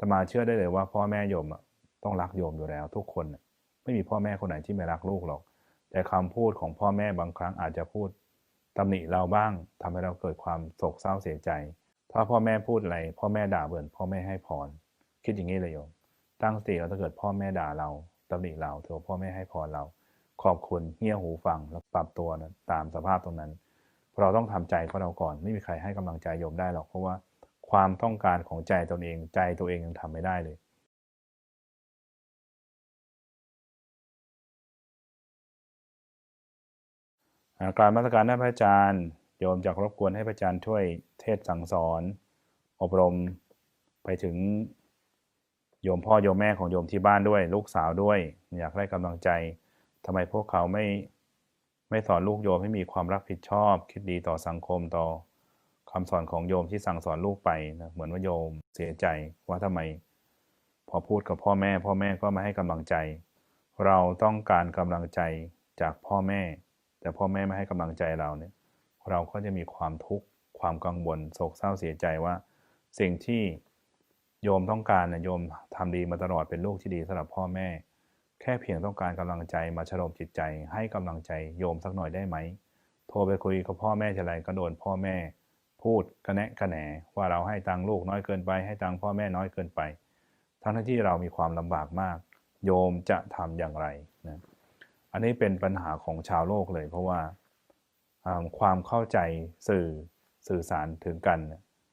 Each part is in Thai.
ตมาเชื่อได้เลยว่าพ่อแม่โยมต้องรักโยมอยู่แล้ว ทุกคนไม่มีพ่อแม่คนไหนที่ไม่รักลูกหรอก แต่คำพูดของพ่อแม่บางครั้งอาจจะพูดตำหนิเราบ้างทำให้เราเกิดความโศกเศร้าเสียใจ ถ้าพ่อแม่พูดอะไร พ่อแม่ด่าเบื่อนพ่อแม่ให้พร คิดอย่างนี้เลยโยม ตั้งสติแล้วถ้าเกิดพ่อแม่ด่าเราตำหนิเราถือว่าพ่อแม่ให้พรเรา ขอบคุณเงี่ยหูฟังแล้วปรับตัวนะตามสภาพตรงนั้นเราต้องทำใจของเราก่อน ไม่มีใครให้กำลังใจโยมได้หรอกเพราะว่า ความต้องการของใจตนเอง ใจตัวเองยังทำไม่ได้เลยอ่ากรารมาตรการท่านพระอาจารย์ โยมจากรบกวนให้พระอาจารย์ช่วยเทศสั่งสอน อบรมไปถึงโยมพ่อโยมแม่ของโยมที่บ้านด้วย ลูกสาวด้วย อยากได้กำลังใจทำไมพวกเขาไม่ไม่สอนลูกโยมให้มีความรับผิดชอบ คิดดีต่อสังคมต่อ คำสอนของโยมที่สั่งสอนลูกไปนะเหมือนว่าโยมเสียใจว่าทำไม พอพูดกับพ่อแม่ พ่อแม่ก็มาให้กำลังใจ เราต้องการกำลังใจจากพ่อแม่ แต่พ่อแม่ไม่ให้กำลังใจเราเนี่ย เราก็จะมีความทุกข์ความกังวลโศกเศร้าเสียใจว่า สิ่งที่โยมต้องการนะโยมทำดีมาตลอดเป็นลูกที่ดีสำหรับพ่อแม่ แค่เพียงต้องการกำลังใจมาชโลมจิตใจ ให้กำลังใจโยมสักหน่อยได้ไหมโทรไปคุยกับพ่อแม่ทีไรก็โดนพ่อแม่ พูดกระแนะกระแหนว่าเราให้ตังลูกน้อยเกินไปให้ตังพ่อแม่น้อยเกินไป ทั้งที่เรามีความลำบากมาก โยมจะทำอย่างไรนะอันนี้เป็นปัญหาของชาวโลกเลย เพราะว่าความเข้าใจสื่อสื่อสารถึงกัน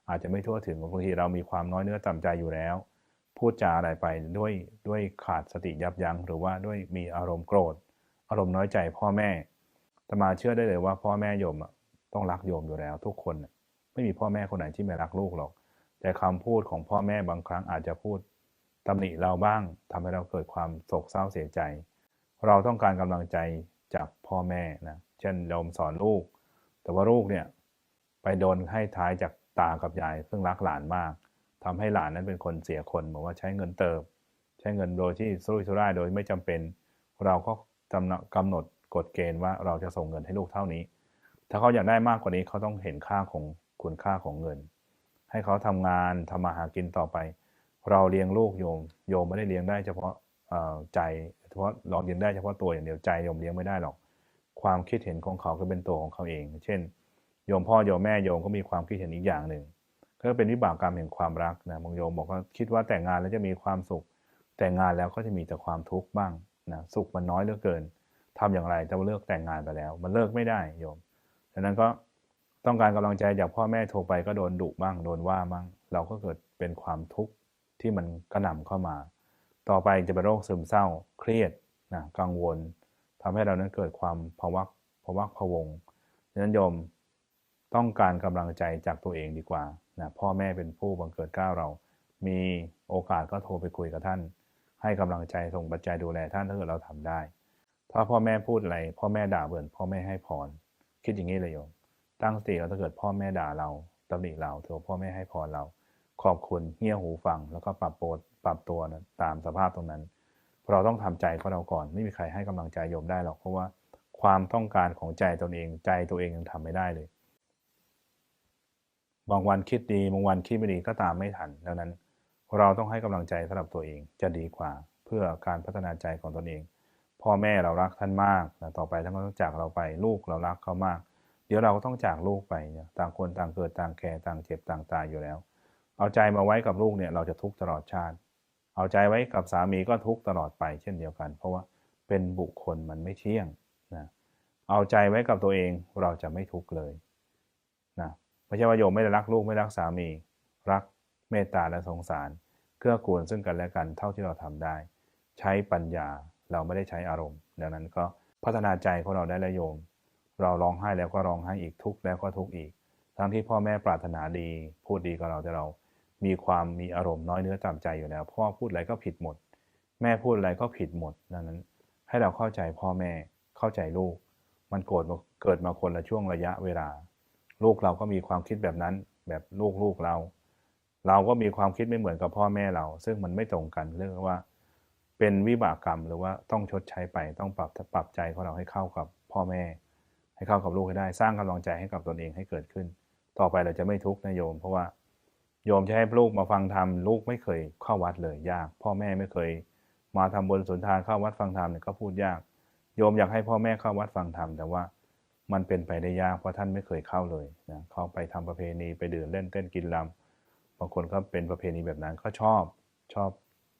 อาจจะไม่ทั่วถึงบางทีเรามีความน้อยเนื้อต่ำใจอยู่แล้ว พูดจาอะไรไปด้วยด้วยขาดสติยับยัง้งหรือว่าด้วยมีอารมณ์โกรธ อารมณ์น้อยใจพ่อแม่ตมาเชื่อได้เลยว่าพ่อแม่โยมต้องรักโยมอยู่แล้วทุกคน ไม่มีพ่อแม่คนไหนที่ไม่รักลูกหรอก แต่คำพูดของพ่อแม่บางครั้งอาจจะพูดตำหนิเราบ้างทำให้เราเกิดความโศกเศร้าเสียใจ เราต้องการกำลังใจจากพ่อแม่นะ เช่นโยมสอนลูก แต่ว่าลูกเนี่ยไปโดนให้ท้ายจากตากับยายซึ่งรักหลานมากทำให้หลานนั้นเป็นคนเสียคนบอกว่าใช้เงินเติบใช้เงินโดยที่สุรุ่ยสุร่ายโดยไม่จำเป็น เราก็กำหนดกฎเกณฑ์ว่าเราจะส่งเงินให้ลูกเท่านี้ ถ้าเขาอยากได้มากกว่านี้เขาต้องเห็นค่าของ คุณค่าของเงิน ให้เขาทำงานทำมาหากินต่อไป เราเลี้ยงลูกโยม โยมไม่ได้เลี้ยงได้เฉพาะใจเฉพาะเราเลี้ยงได้เฉพาะตัวอย่างเดียวใจโยมเลี้ยงไม่ได้หรอก ความคิดเห็นของเขาก็เป็นตัวของเขาเอง เช่น โยมพ่อโยมแม่โยมก็มีความคิดเห็นอีกอย่างหนึ่งก็เป็นวิบากกรรมแห่งความรักนะบางโยมบอกว่าคิดว่าแต่งงานแล้วจะมีความสุข แต่งงานแล้วก็จะมีแต่ความทุกข์บ้างนะสุขมันน้อยเหลือเกินทำอย่างไรจะเลิกแต่งงานไปแล้ว มันเลิกไม่ได้โยมดังนั้นก็ ต้องการกำลังใจจากพ่อแม่โทรไปก็โดนดุบ้างโดนว่าบ้างเราก็เกิดเป็นความทุกข์ที่มันกระหน่ำเข้ามา ต่อไปจะเป็นโรคซึมเศร้าเครียดนะกังวลทำให้เรานั้นเกิดความภาวะภาวะพะวงดังนั้นโยมต้องการกำลังใจจากตัวเองดีกว่านะพ่อแม่เป็นผู้บังเกิดก้าวเรา มีโอกาสก็โทรไปคุยกับท่าน ให้กำลังใจส่งปัจจัยดูแลท่านถ้าเกิดเราทำได้ ถ้าพ่อแม่พูดอะไร พ่อแม่ด่าเบื่อพ่อแม่ให้พร คิดอย่างนี้เลยโยม ตั้งสติแล้วถ้าเกิดพ่อแม่ด่าเราตำหนิเราถือพ่อแม่ให้พรเรา ขอบคุณเงี่ยหูฟัง แล้วก็ปรับโปรปรับตัวนะตามสภาพตรงนั้นเราต้องทำใจของเราก่อน ไม่มีใครให้กำลังใจโยมได้หรอกเพราะว่าความต้องการของใจตนเองใจตัวเองยังทำไม่ได้เลย บางวันคิดดีบางวันคิดไม่ดีก็ตามไม่ทันดังนั้น เราต้องให้กำลังใจสำหรับตัวเองจะดีกว่าเพื่อการพัฒนาใจของตนเอง พ่อแม่เรารักท่านมากนะต่อไปท่านก็ต้องจากเราไปลูกเรารักเขามาก เดี๋ยวเราก็ต้องจากลูกไปเนี่ยต่างคนต่างเกิดต่างแก่ต่างเจ็บต่างตายอยู่แล้ว เอาใจมาไว้กับลูกเนี่ยเราจะทุกข์ตลอดชาติ เอาใจไว้กับสามีก็ทุกข์ตลอดไปเช่นเดียวกัน เพราะว่าเป็นบุคคลมันไม่เที่ยงนะเอาใจไว้กับตัวเองเราจะไม่ทุกข์เลยนะไม่ใช่ว่าโยมไม่ได้รักลูกไม่รักสามี รักเมตตาและสงสารเกื้อกูลซึ่งกันและกันเท่าที่เราทำได้ ใช้ปัญญาเราไม่ได้ใช้อารมณ์ ดังนั้นก็พัฒนาใจของเราได้แล้วโยม เราร้องไห้แล้วก็ร้องไห้อีกทุกข์แล้วก็ทุกข์อีก ทั้งที่พ่อแม่ปรารถนาดี พูดดีกับเราแต่เรา มีความมีอารมณ์น้อยเนื้อต่ำใจอยู่แล้ว พ่อพูดอะไรก็ผิดหมด แม่พูดอะไรก็ผิดหมดดังนั้น ให้เราเข้าใจพ่อแม่เข้าใจลูก มันโกรธเกิดมาคนละช่วงระยะเวลา ลูกเราก็มีความคิดแบบนั้น แบบลูกลูกเรา เราก็มีความคิดไม่เหมือนกับพ่อแม่เรา ซึ่งมันไม่ตรงกันเรื่องว่า เป็นวิบากกรรมหรือว่าต้องชดใช้ไปต้องปรับปรับใจของเราให้เข้ากับพ่อแม่ ให้เข้ากับลูกให้ได้ สร้างกำลังใจให้กับตนเองให้เกิดขึ้น ต่อไปเราจะไม่ทุกข์นะโยม เพราะว่าโยมจะให้ลูกมาฟังธรรมลูกไม่เคยเข้าวัดเลยยาก พ่อแม่ไม่เคย มาทำบุญสุนทานเข้าวัดฟังธรรมเนี่ยก็พูดยาก โยมอยากให้พ่อแม่เข้าวัดฟังธรรมแต่ว่ามันเป็นไปได้ยากเพราะท่านไม่เคยเข้าเลยนะเขาไปทำประเพณีไปดื่มเล่นเต้นกินรำบางคนก็เป็นประเพณีแบบนั้นก็ชอบชอบ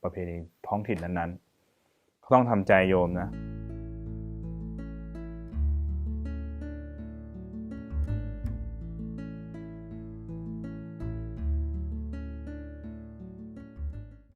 ประเพณีท้องถิ่นนั้นๆก็ต้องทำใจโยมนะ